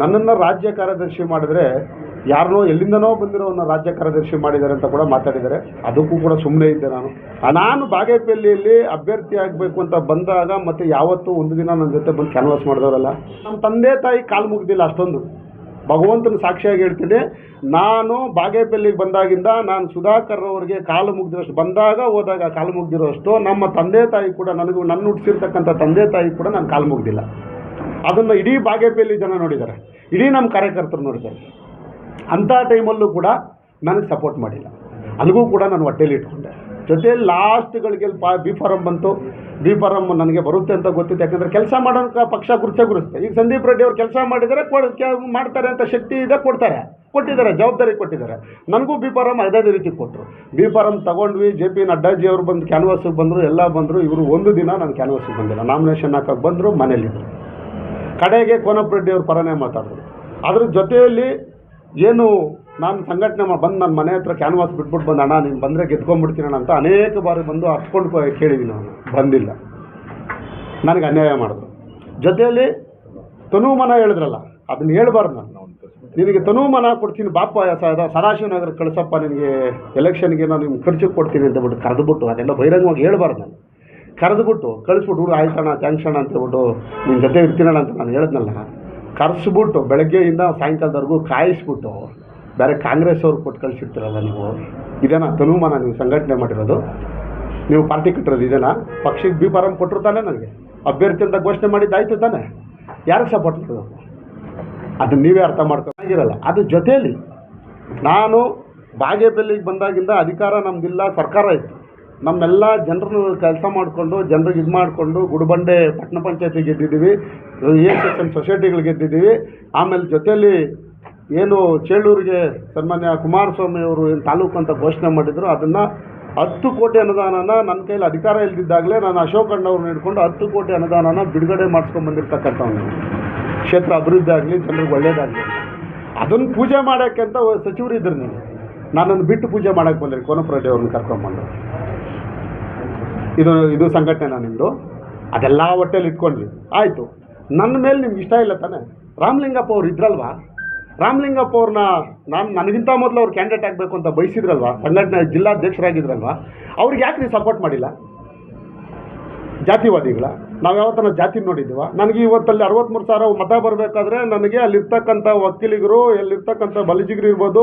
ನನ್ನನ್ನು ರಾಜ್ಯ ಕಾರ್ಯದರ್ಶಿ ಮಾಡಿದರೆ ಯಾರನ್ನೋ ಎಲ್ಲಿಂದನೋ ಬಂದಿರೋನ್ನ ರಾಜ್ಯ ಕಾರ್ಯದರ್ಶಿ ಮಾಡಿದ್ದಾರೆ ಅಂತ ಕೂಡ ಮಾತಾಡಿದ್ದಾರೆ. ಅದಕ್ಕೂ ಕೂಡ ಸುಮ್ಮನೆ ಇದ್ದೆ ನಾನು. ನಾನು ಬಾಗೇಪಲ್ಲಿಯಲ್ಲಿ ಅಭ್ಯರ್ಥಿ ಆಗಬೇಕು ಅಂತ ಬಂದಾಗ ಮತ್ತು ಯಾವತ್ತೂ ಒಂದು ದಿನ ನನ್ನ ಜೊತೆ ಬಂದು ಕ್ಯಾನ್ವಾಸ್ ಮಾಡಿದವರಲ್ಲ. ನಮ್ಮ ತಂದೆ ತಾಯಿ ಕಾಲು ಮುಗ್ದಿಲ್ಲ ಅಷ್ಟೊಂದು. ಭಗವಂತನ ಸಾಕ್ಷಿಯಾಗಿ ಹೇಳ್ತೀನಿ ನಾನು ಬಾಗೇಪಲ್ಲಿಗೆ ಬಂದಾಗಿಂದ ನಾನು ಸುಧಾಕರ್ ಅವರಿಗೆ ಕಾಲು ಮುಗ್ದಿರೋಷ್ಟು, ಬಂದಾಗ ಹೋದಾಗ ಕಾಲು ಮುಗ್ದಿರೋಷ್ಟು ನಮ್ಮ ತಂದೆ ತಾಯಿ ಕೂಡ ನನಗೂ ನನ್ನ ಹುಟ್ಟಿಸಿರ್ತಕ್ಕಂಥ ತಂದೆ ತಾಯಿ ಕೂಡ ನಾನು ಕಾಲು ಮುಗ್ದಿಲ್ಲ. ಅದನ್ನು ಇಡೀ ಬಾಗೇಪಲ್ಲಿ ಜನ ನೋಡಿದ್ದಾರೆ. ಇಡೀ ನಮ್ಮ ಕಾರ್ಯಕರ್ತರು ನೋಡಿದ್ದಾರೆ. ಅಂಥ ಟೈಮಲ್ಲೂ ಕೂಡ ನನಗೆ ಸಪೋರ್ಟ್ ಮಾಡಿಲ್ಲ. ಅಲ್ಲಿಗೂ ಕೂಡ ನಾನು ಹೊಟ್ಟೆಲಿ ಇಟ್ಕೊಂಡೆ. ಜೊತೆ ಲಾಸ್ಟ್ಗಳಿಗೆ ಪಾ ಬಿ ಫಾರಮ್ ಬಂತು. ಬಿ ಫಾರಮ್ ನನಗೆ ಬರುತ್ತೆ ಅಂತ ಗೊತ್ತಿತ್ತು. ಯಾಕಂದರೆ ಕೆಲಸ ಮಾಡೋಕೆ ಪಕ್ಷ ಗುರುಚೆ ಗುರುಸ್ತೆ ಈಗ ಸಂದೀಪ್ ರೆಡ್ಡಿ ಅವ್ರು ಕೆಲಸ ಮಾಡಿದರೆ ಮಾಡ್ತಾರೆ ಅಂತ ಶಕ್ತಿ ಇದೆ, ಕೊಡ್ತಾರೆ. ಕೊಟ್ಟಿದ್ದಾರೆ, ಜವಾಬ್ದಾರಿ ಕೊಟ್ಟಿದ್ದಾರೆ. ನನಗೂ ಬಿ ಫಾರಮ್ ಅದೇ ರೀತಿ ಕೊಟ್ಟರು ಬಿ ಫಾರಮ್ ತಗೊಂಡ್ವಿ, ಜೆ ಪಿ ನಡ್ಡಾಜಿ ಅವರು ಬಂದು ಕ್ಯಾನ್ವಾಸಿಗೆ ಬಂದರು, ಎಲ್ಲ ಬಂದರು. ಇವರು ಒಂದು ದಿನ ನಾನು ಕ್ಯಾನ್ವಾಸಿಗೆ ಬಂದಿಲ್ಲ. ನಾಮಿನೇಷನ್ ಹಾಕೋಕ್ಕೆ ಬಂದರು ಮನೇಲಿದ್ದರು ಕಡೆಗೆ ಕೋನಪ್ಪ ರೆಡ್ಡಿ ಅವ್ರ ಪರನೇ ಮಾತಾಡಿದ್ರು ಅದ್ರ ಜೊತೆಯಲ್ಲಿ ಏನು ನಾನು ಸಂಘಟನೆ ಮಾಡಿ ಬಂದು ನನ್ನ ಮನೆ ಹತ್ರ ಕ್ಯಾನ್ವಾಸ್ ಬಿಟ್ಬಿಟ್ಟು ಬಂದು, ಅಣ್ಣ, ನೀನು ಬಂದರೆ ಗೆದ್ಕೊಂಡ್ಬಿಡ್ತೀನಿ ಅಣ್ಣ ಅಂತ ಅನೇಕ ಬಾರಿ ಬಂದು ಹತ್ಕೊಂಡು ಕೇಳಿದ್ವಿ ನಾನು. ಬಂದಿಲ್ಲ. ನನಗೆ ಅನ್ಯಾಯ ಮಾಡಿದ್ರು. ಜೊತೆಯಲ್ಲಿ ತನುಮನ ಹೇಳಿದ್ರಲ್ಲ, ಅದನ್ನ ಹೇಳ್ಬಾರ್ದು ನಾನು. ನಿನಗೆ ತನುಮನ ಕೊಡ್ತೀನಿ, ಬಾಪ ಸಾಯದ ಸದಾಶಿವನಗರ ಕಳಿಸಪ್ಪ ನಿನಗೆ ಎಲೆಕ್ಷನ್ಗೆ ನಾನು ನಿಮ್ಗೆ ಖರ್ಚಿಗೆ ಕೊಡ್ತೀನಿ ಅಂತ ಬಿಟ್ಟು ಕರೆದುಬಿಟ್ಟು ಅದೆಲ್ಲ ಬಹಿರಂಗವಾಗಿ ಹೇಳ್ಬಾರ್ದು ನಾನು. ಕರೆದುಬಿಟ್ಟು ಕಳಿಸ್ಬಿಟ್ಟು ಹುಡುಗ ಆಯ್ತಣ್ಣ ಥ್ಯಾಂಕ್ಸ್ ಅಣ್ಣ ಅಂತ ಹೇಳ್ಬಿಟ್ಟು ನಿನ್ನ ಜೊತೆ ಇರ್ತೀನಣ್ಣ ಅಂತ ನಾನು ಹೇಳಿದ್ನಲ್ಲ, ಕರೆಸ್ಬಿಟ್ಟು ಬೆಳಗ್ಗೆಯಿಂದ ಸಾಯಂಕಾಲದವರೆಗೂ ಕಾಯಿಸ್ಬಿಟ್ಟು ಬೇರೆ ಕಾಂಗ್ರೆಸ್ ಅವ್ರು ಕೊಟ್ಟು ಕಳಿಸಿರ್ತೀರಲ್ಲ ನೀವು, ಇದೇನಾ ತನುಮಾನ ನೀವು ಸಂಘಟನೆ ಮಾಡಿರೋದು? ನೀವು ಪಾರ್ಟಿ ಕಟ್ಟಿರೋದು ಇದೇನಾ? ಪಕ್ಷಕ್ಕೆ ಬಿ ಫಾರಮ್ ಕೊಟ್ಟರು ತಾನೇ ನನಗೆ, ಅಭ್ಯರ್ಥಿ ಅಂತ ಘೋಷಣೆ ಮಾಡಿದ್ದಾಯ್ತು ತಾನೆ, ಯಾರಿಗೆ ಸಪೋರ್ಟ್ ಮಾಡಬೇಕು ಅದನ್ನು ನೀವೇ ಅರ್ಥ ಮಾಡ್ಕೊಂಡಿರಲ್ಲ ಅದ್ರ ಜೊತೆಯಲ್ಲಿ ನಾನು ಬಾಗೇಪಲ್ಲಿಗೆ ಬಂದಾಗಿಂದ ಅಧಿಕಾರ ನಮ್ಮದಿಲ್ಲ ಸರ್ಕಾರ ಇತ್ತು. ನಮ್ಮೆಲ್ಲ ಜನರನ್ನು ಕೆಲಸ ಮಾಡಿಕೊಂಡು, ಜನರಿಗೆ ಇದು ಮಾಡಿಕೊಂಡು, ಗುಡಿಬಂಡೆ ಪಟ್ಟಣ ಪಂಚಾಯತಿ ಗೆದ್ದಿದ್ದೀವಿ, ಎ ಎಂ ಸೊಸೈಟಿಗಳು ಗೆದ್ದಿದ್ದೀವಿ. ಆಮೇಲೆ ಜೊತೆಯಲ್ಲಿ ಏನು ಚೇಳೂರಿಗೆ ಸನ್ಮಾನ್ಯ ಕುಮಾರಸ್ವಾಮಿ ಅವರು ಏನು ತಾಲೂಕು ಅಂತ ಘೋಷಣೆ ಮಾಡಿದ್ರು, ಅದನ್ನು ಹತ್ತು ಕೋಟಿ ಅನುದಾನನ ನನ್ನ ಕೈಲಿ ಅಧಿಕಾರ ಇಲ್ದಿದ್ದಾಗಲೇ ನಾನು ಅಶೋಕ್ ಅಣ್ಣವ್ರನ್ನ ಹಿಡ್ಕೊಂಡು ಹತ್ತು ಕೋಟಿ ಅನುದಾನನ ಬಿಡುಗಡೆ ಮಾಡಿಸ್ಕೊಂಡು ಬಂದಿರ್ತಕ್ಕಂಥವ್ನು. ಕ್ಷೇತ್ರ ಅಭಿವೃದ್ಧಿ ಆಗಲಿ, ಜನರಿಗೆ ಒಳ್ಳೆಯದಾಗಲಿ ಅದನ್ನು ಪೂಜೆ ಮಾಡೋಕ್ಕೆ ಅಂತ ಸಚಿವರು ಇದ್ದರು ನೀವು. ನನ್ನನ್ನು ಬಿಟ್ಟು ಪೂಜೆ ಮಾಡೋಕ್ಕೆ ಬಂದ್ರಿ ಕೋನಪ್ರೆಡ್ಡಿ ಅವ್ರನ್ನ ಕರ್ಕೊಂಬಂದು ಇದು ಇದು ಸಂಘಟನೆ ನಿಮ್ಮದು ಅದೆಲ್ಲ ಹೊಟ್ಟೆಲಿ ಇಟ್ಕೊಂಡ್ವಿ ಆಯಿತು. ನನ್ನ ಮೇಲೆ ನಿಮ್ಗೆ ಇಷ್ಟ ಇಲ್ಲ ತಾನೆ? ರಾಮಲಿಂಗಪ್ಪ ಅವ್ರು ಇದ್ರಲ್ವಾ? ರಾಮಲಿಂಗಪ್ಪ ಅವ್ರನ್ನ ನಾನು, ನನಗಿಂತ ಮೊದಲು ಅವ್ರು ಕ್ಯಾಂಡಿಡೇಟ್ ಆಗಬೇಕು ಅಂತ ಬಯಸಿದ್ರಲ್ವಾ? ಸಂಘಟನೆ ಜಿಲ್ಲಾಧ್ಯಕ್ಷರಾಗಿದ್ರಲ್ವಾ? ಅವ್ರಿಗೆ ಯಾಕೆ ನೀವು ಸಪೋರ್ಟ್ ಮಾಡಿಲ್ಲ? ಜಾತಿವಾದಿಗಳ? ನಾವು ಯಾವತ್ತನ ಜಾತಿ ನೋಡಿದ್ದೀವ? ನನಗೆ ಇವತ್ತಲ್ಲಿ ಅರವತ್ತ್ಮೂರು ಸಾವಿರ ಮತ ಬರಬೇಕಾದ್ರೆ ನನಗೆ ಅಲ್ಲಿರ್ತಕ್ಕಂಥ ವಕೀಲಿಗರು, ಅಲ್ಲಿರ್ತಕ್ಕಂಥ ಬಲಿಜಿಗರು ಇರ್ಬೋದು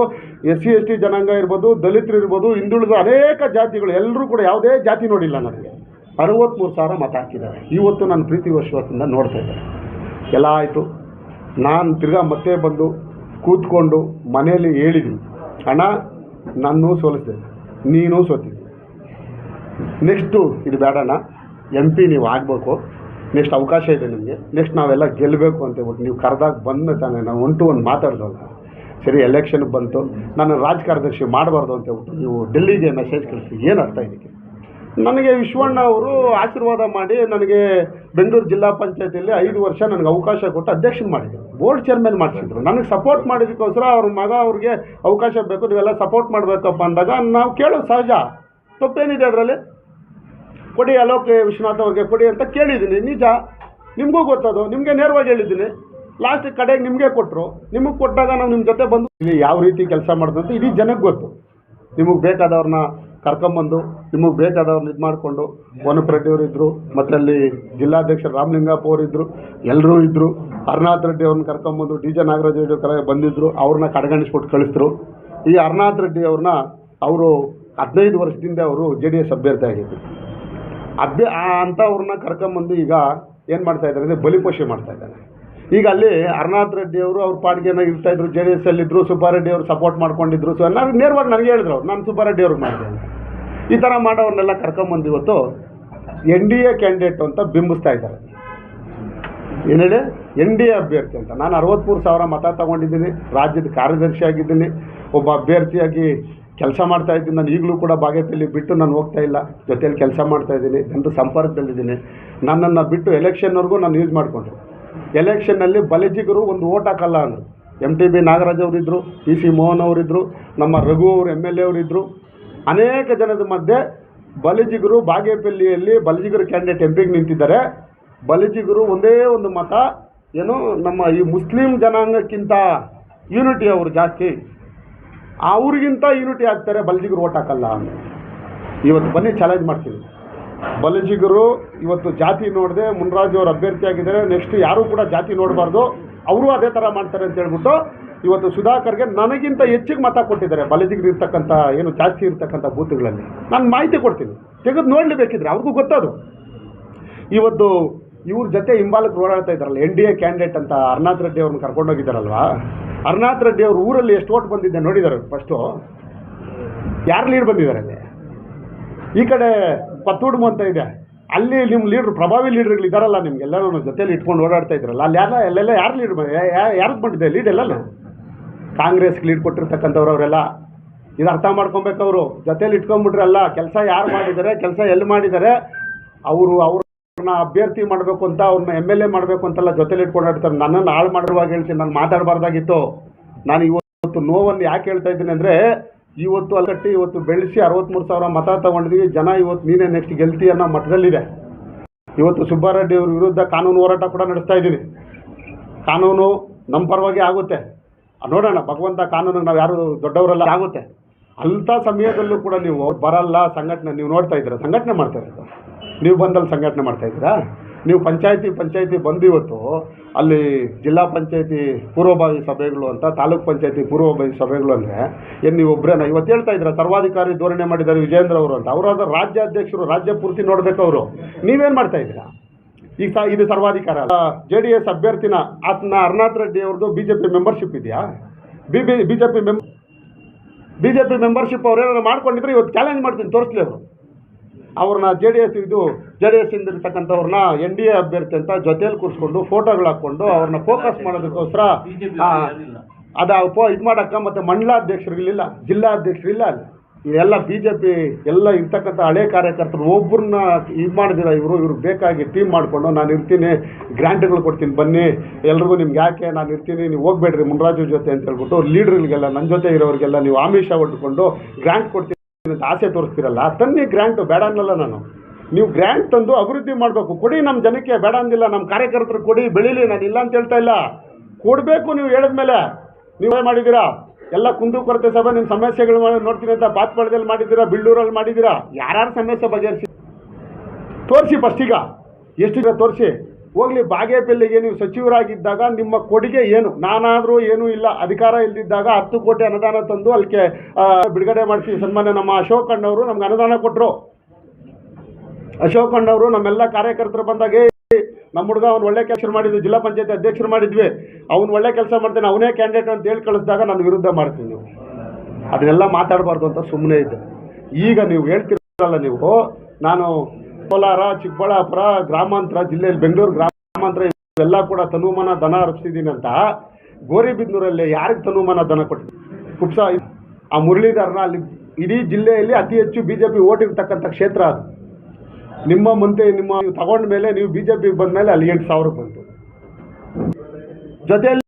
ಎಸ್ ಸಿ ಎಸ್ ಟಿ ಜನಾಂಗ ಇರ್ಬೋದು, ದಲಿತರು ಇರ್ಬೋದು, ಹಿಂದುಳಿದ ಅನೇಕ ಜಾತಿಗಳು ಎಲ್ಲರೂ ಕೂಡ ಯಾವುದೇ ಜಾತಿ ನೋಡಿಲ್ಲ ನನಗೆ. ಅರವತ್ತ್ಮೂರು ಸಾವಿರ ಮತ ಹಾಕಿದ್ದಾರೆ. ಇವತ್ತು ನಾನು ಪ್ರೀತಿ ವಿಶ್ವಾಸದಿಂದ ನೋಡ್ತಾ ಇದ್ದೆ ಎಲ್ಲ ಆಯಿತು. ನಾನು ತಿರ್ಗಾ ಮತ್ತೆ ಬಂದು ಕೂತ್ಕೊಂಡು ಮನೆಯಲ್ಲಿ ಹೇಳಿದ್ವಿ. ಅಣ್ಣ, ನನ್ನೂ ಸೋಲಿಸಿದೆ. ನೀನು ಸೋತಿದ್ದೆ. ನೆಕ್ಸ್ಟು, ಇದು ಬೇಡಣ್ಣ ಎಂ ಪಿ ನೀವು ಆಗಬೇಕು. ನೆಕ್ಸ್ಟ್ ಅವಕಾಶ ಇದೆ ನಿಮಗೆ. ನೆಕ್ಸ್ಟ್ ನಾವೆಲ್ಲ ಗೆಲ್ಲಬೇಕು ಅಂತ ಹೇಳ್ಬಿಟ್ಟು ನೀವು ಕರೆದಾಗ ಬಂದ ತಾನೆ ನಾವು ಒನ್ ಟು ಒನ್ ಮಾತಾಡ್ದಲ್ಲ. ಸರಿ ಎಲೆಕ್ಷನ್ ಬಂತು. ನಾನು ರಾಜಕಾರ್ಯದರ್ಶಿ ಮಾಡಬಾರ್ದು ಅಂತ ಹೇಳ್ಬಿಟ್ಟು ನೀವು ಡೆಲ್ಲಿಗೆ ಮೆಸೇಜ್ ಕಳಿಸಿ ಏನು ಅರ್ಥ ಇದಕ್ಕೆ? ನನಗೆ ವಿಶ್ವಣ್ಣ ಅವರು ಆಶೀರ್ವಾದ ಮಾಡಿ ನನಗೆ ಬೆಂಗಳೂರು ಜಿಲ್ಲಾ ಪಂಚಾಯತಿಯಲ್ಲಿ ಐದು ವರ್ಷ ನನಗೆ ಅವಕಾಶ ಕೊಟ್ಟು ಅಧ್ಯಕ್ಷನ ಮಾಡಿದರು. ಬೋರ್ಡ್ ಚೇರ್ಮನ್ ಮಾಡಿಸಿದ್ರು. ನನಗೆ ಸಪೋರ್ಟ್ ಮಾಡಿದ್ದಕ್ಕೋಸ್ಕರ ಅವ್ರ ಮಗ ಅವ್ರಿಗೆ ಅವಕಾಶ ಬೇಕು, ನೀವೆಲ್ಲ ಸಪೋರ್ಟ್ ಮಾಡಬೇಕಪ್ಪ ಅಂದಾಗ ನಾವು ಕೇಳೋದು ಸಹಜ. ತಪ್ಪೇನಿದೆ ಅದರಲ್ಲಿ? ಕೊಡಿ ಅಲೋಕ್ ವಿಶ್ವನಾಥ್ ಅವ್ರಿಗೆ ಕೊಡಿ ಅಂತ ಕೇಳಿದ್ದೀನಿ. ನಿಜ. ನಿಮಗೂ ಗೊತ್ತದು. ನಿಮಗೆ ನೇರವಾಗಿ ಹೇಳಿದ್ದೀನಿ. ಲಾಸ್ಟ್ ಕಡೆಗೆ ನಿಮಗೆ ಕೊಟ್ಟರು ನಿಮಗೆ ಕೊಟ್ಟಾಗ ನಾವು ನಿಮ್ಮ ಜೊತೆ ಬಂದು ಇಲ್ಲಿ ಯಾವ ರೀತಿ ಕೆಲಸ ಮಾಡೋದು ಅಂತ ಇಡೀ ಜನಕ್ಕೆ ಗೊತ್ತು. ನಿಮಗೆ ಬೇಕಾದವ್ರನ್ನ ಕರ್ಕೊಂಬಂದು, ನಿಮಗೆ ಬೇಕಾದವ್ರನ್ನ ಇದು ಮಾಡಿಕೊಂಡು ವನಪ್ರೆಡ್ಡಿ ಅವರು ಇದ್ದರು ಮತ್ತು ಅಲ್ಲಿ ಜಿಲ್ಲಾಧ್ಯಕ್ಷ ರಾಮಲಿಂಗಪ್ಪ ಅವರು ಇದ್ದರು ಎಲ್ಲರೂ ಇದ್ದರು ಹರ್ನಾಥ್ ರೆಡ್ಡಿ ಅವ್ರನ್ನ ಕರ್ಕೊಂಬಂದು ಡಿ ಜೆ ನಾಗರಾಜ್ ರೆಡ್ಡಿ ಕರೆ ಬಂದಿದ್ದರು ಅವ್ರನ್ನ ಕಡೆಗಣಿಸ್ಬಿಟ್ಟು ಕಳಿಸಿದ್ರು. ಈ ಹರ್ನಾಥ್ ರೆಡ್ಡಿ ಅವ್ರನ್ನ ಅವರು ಹದಿನೈದು ವರ್ಷದಿಂದ ಅವರು ಜೆ ಡಿ ಎಸ್ ಅಭ್ಯರ್ಥಿ ಆಗಿದ್ದರು ಅಭ್ಯ ಅಂಥವ್ರನ್ನ ಕರ್ಕೊಂಬಂದು ಈಗ ಏನು ಮಾಡ್ತಾ ಇದ್ದಾರೆ ಅಂದರೆ ಬಲಿಪೋಷೆ ಮಾಡ್ತಾ ಇದ್ದಾರೆ. ಈಗ ಅಲ್ಲಿ ಅರ್ನಾಥ್ ರೆಡ್ಡಿ ಅವರು ಅವ್ರ ಪಾಡಿಗೆ ಇರ್ತಾ ಇದ್ರು, ಜೆ ಡಿ ಎಸ್ ಅಲ್ಲಿದ್ದರು ಸುಬ್ಬಾರೆಡ್ಡಿ ಅವರು ಸಪೋರ್ಟ್ ಮಾಡ್ಕೊಂಡಿದ್ರು. ಸೊ ನಾನು ನೇರವಾಗಿ ನನಗೆ ಹೇಳಿದ್ರು ಅವ್ರು, ನಾನು ಸುಬ್ಬಾರೆಡ್ಡಿ ಅವ್ರಿಗೆ ಮಾಡಿದೆ ಈ ಥರ ಮಾಡೋರನ್ನೆಲ್ಲ ಕರ್ಕೊಂಬಂದು ಇವತ್ತು ಎನ್ ಡಿ ಎ ಕ್ಯಾಂಡಿಡೇಟ್ ಅಂತ ಬಿಂಬಿಸ್ತಾ ಇದ್ದಾರೆ. ಏನು ಹೇಳಿ? ಎನ್ ಡಿ ಎ ಅಭ್ಯರ್ಥಿ ಅಂತ. ನಾನು ಅರವತ್ತ್ಮೂರು ಸಾವಿರ ಮತ ತಗೊಂಡಿದ್ದೀನಿ, ರಾಜ್ಯದ ಕಾರ್ಯದರ್ಶಿ ಆಗಿದ್ದೀನಿ, ಒಬ್ಬ ಅಭ್ಯರ್ಥಿಯಾಗಿ ಕೆಲಸ ಮಾಡ್ತಾ ಇದ್ದೀನಿ. ನಾನು ಈಗಲೂ ಕೂಡ ಬಾಗೇಪಲ್ಲಿ ಬಿಟ್ಟು ನಾನು ಹೋಗ್ತಾ ಇಲ್ಲ. ಜೊತೆಯಲ್ಲಿ ಕೆಲಸ ಮಾಡ್ತಾ ಇದ್ದೀನಿ. ಜನರ ಸಂಪರ್ಕದಲ್ಲಿದ್ದೀನಿ. ನನ್ನನ್ನು ಬಿಟ್ಟು ಎಲೆಕ್ಷನ್ವರೆಗೂ ನಾನು ಯೂಸ್ ಮಾಡಿಕೊಂಡ್ರು ಎಲೆಕ್ಷನ್ನಲ್ಲಿ ಬಲಿಜಿಗರು ಒಂದು ಓಟ್ ಹಾಕಲ್ಲ ಅಂದರು. M T B Nagaraj ಅವರಿದ್ದರು P C Mohan ಅವರಿದ್ದರು ನಮ್ಮ ರಘು ಅವರು ಎಂ ಎಲ್ ಎ ಅವರಿದ್ದರು ಅನೇಕ ಜನದ ಮಧ್ಯೆ ಬಲಿಜಿಗರು ಬಾಗೇಪಲ್ಲಿಯಲ್ಲಿ ಬಲಿಜಿಗರು ಕ್ಯಾಂಡಿಡೇಟ್ ಎಂಪಿಗೆ ನಿಂತಿದ್ದಾರೆ. ಬಲಿಜಿಗರು ಒಂದೇ ಒಂದು ಮತ, ಏನು ನಮ್ಮ ಈ ಮುಸ್ಲಿಂ ಜನಾಂಗಕ್ಕಿಂತ ಯೂನಿಟಿ ಅವರು ಜಾಸ್ತಿ. ಅವ್ರಿಗಿಂತ ಯೂನಿಟಿ ಆಗ್ತಾರೆ ಬಲ್ಜಿಗರು ಓಟ್ ಹಾಕಲ್ಲ ಅಂತ. ಇವತ್ತು ಬನ್ನಿ ಚಾಲೆಂಜ್ ಮಾಡ್ತೀನಿ. ಬಲಜಿಗರು ಇವತ್ತು ಜಾತಿ ನೋಡದೆ ಮುನ್ರಾಜು ಅವರು ಅಭ್ಯರ್ಥಿ ಆಗಿದ್ದಾರೆ. ನೆಕ್ಸ್ಟ್ ಯಾರೂ ಕೂಡ ಜಾತಿ ನೋಡಬಾರ್ದು. ಅವರು ಅದೇ ಥರ ಮಾಡ್ತಾರೆ ಅಂತ ಹೇಳ್ಬಿಟ್ಟು ಇವತ್ತು ಸುಧಾಕರ್ಗೆ ನನಗಿಂತ ಹೆಚ್ಚಿಗೆ ಮತ ಕೊಟ್ಟಿದ್ದಾರೆ ಬಲಜಿಗರು ಇರ್ತಕ್ಕಂಥ ಏನು ಜಾಸ್ತಿ ಇರ್ತಕ್ಕಂಥ ಬೂತ್ಗಳಲ್ಲಿ. ನಾನು ಮಾಹಿತಿ ಕೊಡ್ತೀನಿ. ತೆಗೆದು ನೋಡಲಿ ಬೇಕಿದ್ರೆ ಅವ್ರಿಗೂ ಗೊತ್ತದು. ಇವತ್ತು ಇವ್ರ ಜೊತೆ ಹಿಂಬಾಲಕ್ಕೆ ಓಡಾಡ್ತಾ ಇದ್ದಾರಲ್ಲ ಎನ್ ಡಿ ಎ ಕ್ಯಾಂಡಿಡೇಟ್ ಅಂತ ಅರ್ನಾಥ್ ರೆಡ್ಡಿ ಅವ್ರನ್ನ ಕರ್ಕೊಂಡೋಗಿದ್ದಾರಲ್ವಾ ಅರ್ನಾಥ್ ರೆಡ್ಡಿ ಅವ್ರ ಊರಲ್ಲಿ ಎಷ್ಟು ಓಟ್ ಬಂದಿದ್ದೆ ನೋಡಿದ್ದಾರೆ ಫಸ್ಟು ಯಾರು ಲೀಡ್ ಬಂದಿದ್ದಾರೆ ಅಲ್ಲಿ? ಈ ಕಡೆ ಪತ್ತೂಡ್ಮು ಅಂತ ಇದೆ. ಅಲ್ಲಿ ನಿಮ್ಮ ಲೀಡ್ರ್ ಪ್ರಭಾವಿ ಲೀಡರ್ಗಳು ನಿಮ್ಗೆ ನಿಮ್ಗೆಲ್ಲರೂ ಜೊತೆಲಿ ಇಟ್ಕೊಂಡು ಓಡಾಡ್ತಾ ಇದ್ರಲ್ಲ, ಅಲ್ಲಿ ಯಾರ ಅಲ್ಲೆಲ್ಲ ಯಾರು ಲೀಡ್ ಯಾರಿಗೆ ಬಂದಿದೆ ಲೀಡ್ ಎಲ್ಲ ಕಾಂಗ್ರೆಸ್ಗೆ ಲೀಡ್ ಕೊಟ್ಟಿರ್ತಕ್ಕಂಥವ್ರು ಅವರೆಲ್ಲ. ಇದು ಅರ್ಥ ಮಾಡ್ಕೊಬೇಕು ಅವರು ಜೊತೆಲಿ ಇಟ್ಕೊಂಡ್ಬಿಟ್ರಲ್ಲ ಕೆಲಸ ಯಾರು ಮಾಡಿದ್ದಾರೆ ಕೆಲಸ ಎಲ್ಲಿ ಮಾಡಿದ್ದಾರೆ ಅವರು ಅವರು ಅವ್ರನ್ನ ಅಭ್ಯರ್ಥಿ ಮಾಡಬೇಕು ಅಂತ ಅವ್ರನ್ನ ಎಂ ಎಲ್ ಎ ಮಾಡಬೇಕು ಅಂತೆಲ್ಲ ಜೊತೆಲಿ ಇಟ್ಕೊಂಡು ಆಡ್ತಾರೆ ನನ್ನನ್ನು ಹಾಳು ಮಾಡಿರುವಾಗ ಹೇಳ್ತೀನಿ ನಾನು ಮಾತಾಡಬಾರ್ದಾಗಿತ್ತು. ನಾನು ಇವತ್ತು ನೋವನ್ನು ಯಾಕೆ ಹೇಳ್ತಾ ಇದ್ದೀನಿ ಅಂದರೆ, ಇವತ್ತು ಅಲ್ಲಿ ಇವತ್ತು ಬೆಳೆಸಿ ಅರವತ್ತ್ಮೂರು ಸಾವಿರ ಮತ ತಗೊಂಡಿದ್ದೀವಿ ಜನ ಇವತ್ತು ನೀನೇ ನೆಕ್ಸ್ಟ್ ಗೆಲ್ತಿ ಅನ್ನೋ ಮಟ್ಟದಲ್ಲಿದೆ. ಇವತ್ತು ಸುಬ್ಬಾರೆಡ್ಡಿ ಅವ್ರ ವಿರುದ್ಧ ಕಾನೂನು ಹೋರಾಟ ಕೂಡ ನಡೆಸ್ತಾ ಇದ್ದೀನಿ ಕಾನೂನು ನಮ್ಮ ಪರವಾಗಿ ಆಗುತ್ತೆ. ನೋಡೋಣ, ಭಗವಂತ ಕಾನೂನಿಗೆ ನಾವು ಯಾರು ದೊಡ್ಡವರೆಲ್ಲ, ಆಗುತ್ತೆ. ಅಂಥ ಸಮಯದಲ್ಲೂ ಕೂಡ ನೀವು ಬರಲ್ಲ, ಸಂಘಟನೆ, ನೀವು ನೋಡ್ತಾ ಇದ್ದೀರಾ? ಸಂಘಟನೆ ಮಾಡ್ತಾ ಇರೋದು ನೀವು ಬಂದಲ್ಲಿ ಸಂಘಟನೆ ಮಾಡ್ತಾ ಇದ್ದೀರಾ? ನೀವು ಪಂಚಾಯತಿ ಪಂಚಾಯತಿ ಬಂದು ಇವತ್ತು ಅಲ್ಲಿ ಜಿಲ್ಲಾ ಪಂಚಾಯತಿ ಪೂರ್ವಭಾವಿ ಸಭೆಗಳು ಅಂತ, ತಾಲೂಕ್ ಪಂಚಾಯತಿ ಪೂರ್ವಭಾವಿ ಸಭೆಗಳು ಅಂದರೆ, ಏನು ನೀವು ಒಬ್ಬರೇನ ಇವತ್ತು ಹೇಳ್ತಾ ಇದ್ದೀರಾ, ಸರ್ವಾಧಿಕಾರಿ ಧೋರಣೆ ಮಾಡಿದ್ದಾರೆ ವಿಜೇಂದ್ರ ಅವರು ಅಂತ. ಅವರಾದ ರಾಜ್ಯಾಧ್ಯಕ್ಷರು ರಾಜ್ಯ ಪೂರ್ತಿ ನೋಡಬೇಕು ಅವರು. ನೀವೇನು ಮಾಡ್ತಾ ಇದ್ದೀರಾ? ಈಗ ಇದು ಸರ್ವಾಧಿಕಾರ ಜೆ ಡಿ ಎಸ್ ಅಭ್ಯರ್ಥಿನ ಆತನ ಅರ್ನಾಥ್ ರೆಡ್ಡಿ ಅವ್ರದ್ದು ಬಿ ಜೆ ಪಿ ಮೆಂಬರ್ಶಿಪ್ ಇದೆಯಾ? B B B J P ಮೆಂಬ B J P membership ಅವ್ರೇನಾದ್ರು ಮಾಡ್ಕೊಂಡಿದ್ರೆ ಇವತ್ತು ಚಾಲೆಂಜ್ ಮಾಡ್ತೀನಿ ತೋರಿಸ್ಲಿ ಅವರು. ಅವ್ರನ್ನ ಜೆ ಡಿ ಎಸ್ ಇದು ಜೆ ಡಿ ಎಸ್ ಇಂದ ಇರ್ತಕ್ಕಂಥವ್ರನ್ನ ಎನ್ ಡಿ ಎ ಅಭ್ಯರ್ಥಿ ಅಂತ ಜೊತೆಯಲ್ಲಿ ಕೂರಿಸ್ಕೊಂಡು ಫೋಟೋಗಳು ಹಾಕ್ಕೊಂಡು ಅವ್ರನ್ನ ಫೋಕಸ್ ಮಾಡೋದಕ್ಕೋಸ್ಕರ ಅದು ಇದು ಮಾಡಕ್ಕ ಮತ್ತು ಮಂಡಲಾಧ್ಯಕ್ಷರುಗಳಿಲ್ಲ ಜಿಲ್ಲಾಧ್ಯಕ್ಷರಿಲ್ಲ ಅಲ್ಲಿ. ಇದೆಲ್ಲ ಬಿ ಜೆ ಪಿ ಎಲ್ಲ ಇರ್ತಕ್ಕಂಥ ಹಳೆ ಕಾರ್ಯಕರ್ತರು ಒಬ್ಬರನ್ನ ಇದು ಮಾಡಿದಿರ ಇವರು? ಇವ್ರು ಬೇಕಾಗಿ ಟೀಮ್ ಮಾಡಿಕೊಂಡು ನಾನು ಇರ್ತೀನಿ ಗ್ರ್ಯಾಂಟ್ಗಳು ಕೊಡ್ತೀನಿ, ಬನ್ನಿ, ಎಲ್ರಿಗೂ ನಿಮ್ಗೆ ಯಾಕೆ ನಾನು ಇರ್ತೀನಿ, ನೀವು ಹೋಗ್ಬೇಡ್ರಿ ಮುನ್ರಾಜು ಜೊತೆ ಅಂತ ಹೇಳ್ಬಿಟ್ಟು ಲೀಡ್ರ್ಗಳಿಗೆಲ್ಲ ನನ್ನ ಜೊತೆ ಇರೋರಿಗೆಲ್ಲ ನೀವು ಆಮಿಷ ಒಡ್ಕೊಂಡು ಗ್ರ್ಯಾಂಟ್ ಕೊಡ್ತೀನಿ ಅಂತ ಆಸೆ ತೋರಿಸ್ತೀರಲ್ಲ, ತನ್ನಿ ಗ್ರ್ಯಾಂಟು ಬೇಡ ಅನ್ನಲ್ಲ ನಾನು. ನೀವು ಗ್ರ್ಯಾಂಟ್ ತಂದು ಅಭಿವೃದ್ಧಿ ಮಾಡಬೇಕು. ಕೊಡಿ ನಮ್ಮ ಜನಕ್ಕೆ, ಬೇಡ ಅಂದಿಲ್ಲ ನಮ್ಮ ಕಾರ್ಯಕರ್ತರು ಕೊಡಿ, ಬೆಳೀಲಿ, ನಾನು ಇಲ್ಲ ಅಂತ ಹೇಳ್ತಾ ಇಲ್ಲ. ಕೊಡಬೇಕು ನೀವು ಹೇಳಿದ್ಮೇಲೆ. ನೀವೇ ಮಾಡಿದ್ದೀರಾ? ಎಲ್ಲ ಕುಂದು ಕೊರತೆ ಸಭೆ ನಿಮ್ಮ ಸಮಸ್ಯೆಗಳು ನೋಡ್ತೀನಿ ಅಂತ ಬಾತ್ಪಾಳ್ಯದಲ್ಲಿ ಮಾಡಿದ್ದೀರಾ ಬಿಳ್ಳೂರಲ್ಲಿ ಮಾಡಿದ್ದೀರಾ? ಯಾರ್ಯಾರು ಸಮಸ್ಯೆ ಬಗೆಹರಿಸಿ? ತೋರಿಸಿ ಫಸ್ಟೀಗ ಎಷ್ಟಿದೆ ತೋರಿಸಿ? ಹೋಗ್ಲಿ, ಬಾಗೇಪಲ್ಲಿಗೆ ನೀವು ಸಚಿವರಾಗಿದ್ದಾಗ ನಿಮ್ಮ ಕೊಡುಗೆ ಏನು? ನಾನಾದರೂ ಏನೂ ಇಲ್ಲ, ಅಧಿಕಾರ ಇಲ್ಲದಿದ್ದಾಗ ಹತ್ತು ಕೋಟಿ ಅನುದಾನ ತಂದು ಅಲ್ಲಿಗೆ ಬಿಡುಗಡೆ ಮಾಡಿಸಿ ಸನ್ಮಾನ್ಯ ನಮ್ಮ ಅಶೋಕ್ ಅಣ್ಣವರು ನಮ್ಗೆ ಅನುದಾನ ಕೊಟ್ಟರು ಅಶೋಕ್ ಅಣ್ಣವರು ನಮ್ಮೆಲ್ಲ ಕಾರ್ಯಕರ್ತರು ಬಂದಾಗ ನಮ್ಮ ಹುಡುಗ ಅವ್ನು ಒಳ್ಳೆ ಕೆಲಸ ಮಾಡಿದ್ವಿ ಜಿಲ್ಲಾ ಪಂಚಾಯತ್ ಅಧ್ಯಕ್ಷರು ಮಾಡಿದ್ವಿ. ಅವ್ನು ಒಳ್ಳೆ ಕೆಲಸ ಮಾಡ್ತಾನೆ, ಅವನೇ ಕ್ಯಾಂಡಿಡೇಟ್ ಅಂತ ಹೇಳಿ ಕಳಿಸಿದಾಗ ನನ್ನ ವಿರುದ್ಧ ಮಾಡ್ತೀನಿ ನೀವು. ಅದನ್ನೆಲ್ಲ ಮಾತಾಡಬಾರ್ದು ಅಂತ ಸುಮ್ಮನೆ ಇದ್ದೆ. ಈಗ ನೀವು ಹೇಳ್ತಿರಲ್ಲ ನೀವು, ನಾನು ಕೋಲಾರ, ಚಿಕ್ಕಬಳ್ಳಾಪುರ, ಗ್ರಾಮಾಂತರ ಜಿಲ್ಲೆಯಲ್ಲಿ ಬೆಂಗಳೂರು, ಗ್ರಾಮಾಂತರ ಇವೆಲ್ಲ ಕೂಡ ತನುಮಾನ ದನ ಅರ್ಪಿಸಿದ್ದೀನಿ ಅಂತ ಗೋರಿಬಿದ್ನೂರಲ್ಲಿ ಯಾರಿಗೆ ತನುಮಾನ ದನ ಕೊಟ್ಟಿದ್ದೀನಿ ಕುಪ್ಸ, ಆ ಮುರಳೀಧರನ ಅಲ್ಲಿ ಇಡೀ ಜಿಲ್ಲೆಯಲ್ಲಿ ಅತಿ ಹೆಚ್ಚು ಬಿ ಜೆ ಪಿ ಓಟ್ ಕ್ಷೇತ್ರ ಅದು. ನಿಮ್ಮ ಮುಂದೆ ನಿಮ್ಮ ತಗೊಂಡ ಮೇಲೆ ನೀವು ಬಿ ಜೆ ಬಂದ ಮೇಲೆ ಅಲ್ಲಿ ಎಂಟು ಸಾವಿರ ಬಂತು. ಜೊತೆಯಲ್ಲಿ